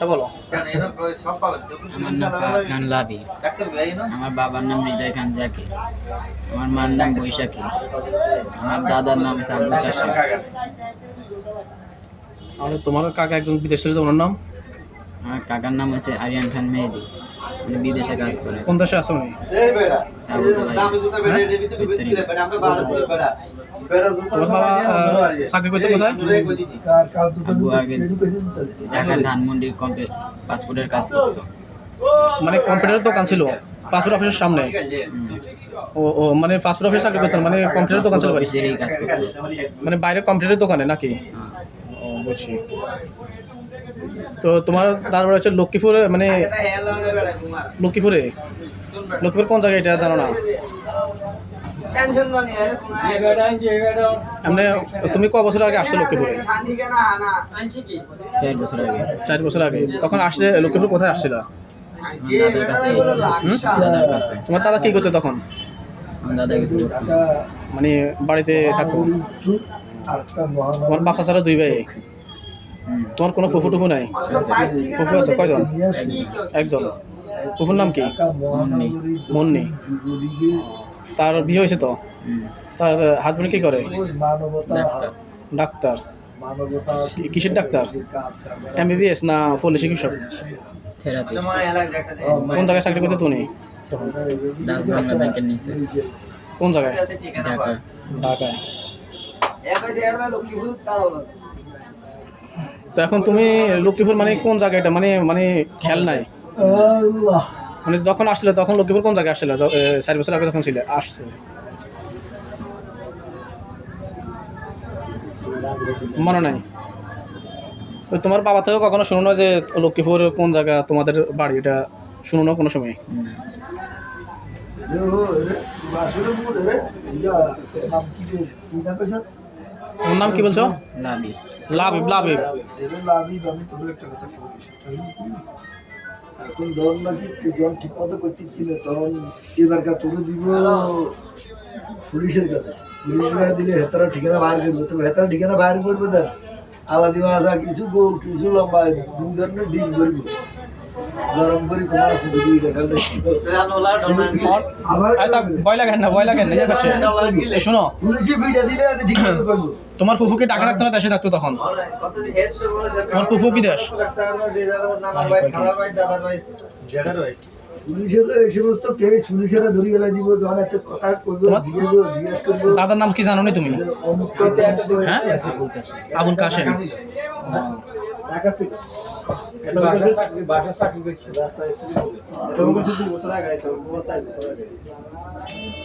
এটা বলো। আমার নাম ফাহাদ খান লাভি। আমার বাবার নাম হৃদয় খান জাকি আমার মার নাম বৈশাখী। আমার দাদার নাম সাবুল কাশি তোমার কাকা একজন বিদেশ ওনার নাম? আমার কাকার নাম হচ্ছে আরিয়ান খান মেহেদি। উনি বিদেশে কাজ করে। কোন দেশে আছে উনি? আহ, চাকরি করতে কোথায়? আব্বু আগে ঢাকার ধানমন্ডির পাসপোর্টের কাজ করতো। মানে কম্পিউটারের দোকান ছিল। পাসপোর্ট অফিসের সামনে। ও ও মানে পাসপোর্ট অফিসে চাকরি করতেন মানে কম্পিউটারের দোকান ছিল মানে বাইরে কম্পিউটারের দোকানে নাকি? হ্যাঁ। ও বুঝছি। তো তোমার তারপরে হচ্ছে লক্ষ্মীপুরে মানে লক্ষ্মীপুরে? লক্ষ্মীপুর কোন জায়গায় এটা জানো না? তুমি ক বছর আগে আসছো লক্ষ্মীপুরে? চার বছর আগে। চার বছর আগে। তখন আসছে লক্ষ্মীপুর কোথায় আসছিল? তোমার দাদা কি করতো তখন? দাদা। মানে বাড়িতে থাকতো? তোমার বাচ্চা ছাড়া দুই ভাই। তোমার কোনো ফুফু টুফু নাই? ফুফু আছে কয়জন? একজন। ফুফুর নাম কি? মুন্নি। তার বিয়ে হয়েছে তো। তার হাজবেন্ড কি করে? ডাক্তার। ডাক্তার। কিসের ডাক্তার? এমবিবিএস না পুলিশ চিকিৎসক কোন জায়গায় চাকরি করতে তুমি? তখন ডাচ বাংলা ব্যাংকের নিচে। কোন জায়গায়? ঢাকা ঢাকায়। তো এখন তুমি লক্ষ্মীপুর মানে কোন জায়গায় এটা? মানে মানে খেয়াল নাই? মানে যখন আসলে তখন লক্ষ্মীপুর কোন জায়গায় এ, চার বছর আগে যখন ছিল আসছে। মনে নাই? তো তোমার বাবা থেকেও কখনো শুনো না যে লক্ষ্মীপুর কোন জায়গা তোমাদের বাড়ি? এটা শুনো না কোনো সময়। ওর নাম কি বলছো? লাভি লাভিব লাভিব এখন ধর নাকি যখন ঠিক মতো করতেছিল তখন এবারকার তোকে দিব পুলিশের কাছে। পুলিশের কাছে দিলে হেতারা ঠিকানা বাইর করবে। তবে হেতারা ঠিকানা বাইর করবে দেন আলাদি মাছা কিছু গোল কিছু লম্বা দু ধরনের ডিম করব গরম করে তোমার শুধু দুই টাকা আবার আচ্ছা ভয় লাগেন না ভয় লাগেন না এই শোনো। পুলিশে দিলে ঠিক তোমার ফুফুকে টাকা থাকতো না দেশে থাকতো তখন। তোমার ফুফু জিজ্ঞেস করব দাদার নাম কি জানো নি তুমি? হ্যাঁ? আবুল কাশিম। আবুল কাশেম